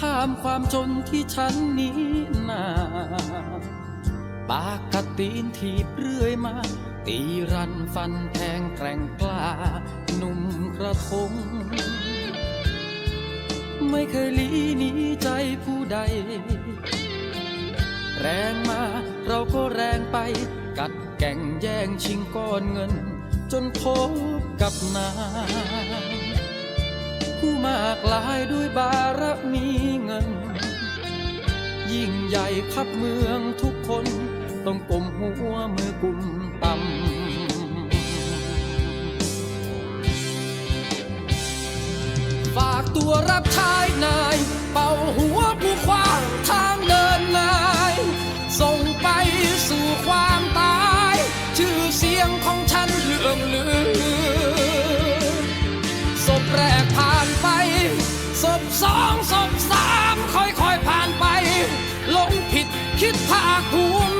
ข้ามความจนที่ฉันนี้นาปากกตีนถีบเรื่อยมา ตีรันฟันแทงแกร่งกล้าหนุ่มกระทง ไม่เคยหลีหนีใจผู้ใด แรงมาเราก็แรงไป กัดแก่งแย่งชิงก้อนเงิน จนพบกับนาผู้มากลายด้วยบารมี ยิ่งใหญ่ขับเมืองทุกคน ต้องกลมหัวมือกุมต่ำฝากตัวรับใช้นาย เป่าหัวผู้ขวางทางเดินนาย ส่งไปสู่ความตาย ชื่อเสียงของฉันเลื่องลือศพแรกผ่านไปศพสองศพสาม คิดภาคภูมิ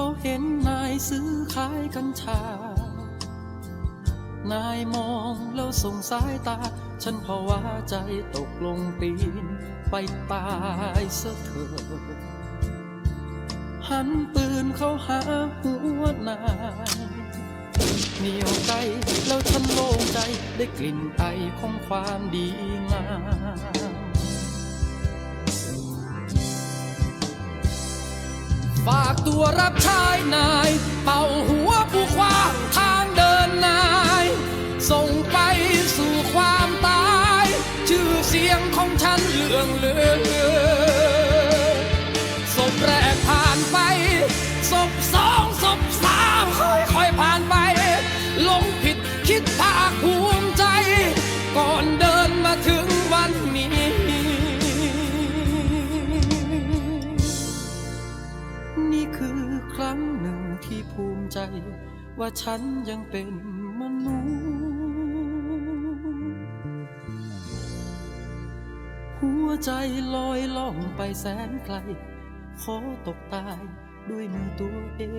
เขาเห็นนายซื้อขายกัญชา นายมองแล้วส่งสายตา ฉันภาวะใจตกลงตีน ไปตายซะเถิดหันปืนเขาหาหัวนายเหนียวไกลแล้วฉันโล่งใจได้กลิ่นไอของความดีงาม ตัวรับใช้นาย เป่าหัวผู้ขวางทางเดินนาย ส่งไปสู่ความตาย ชื่อเสียงของฉันเลื่องลือ ว่าฉันยังเป็นมนุษย์หัวใจลอยล่องไปแสนไกล ขอตกตายด้วยมือตัวเอง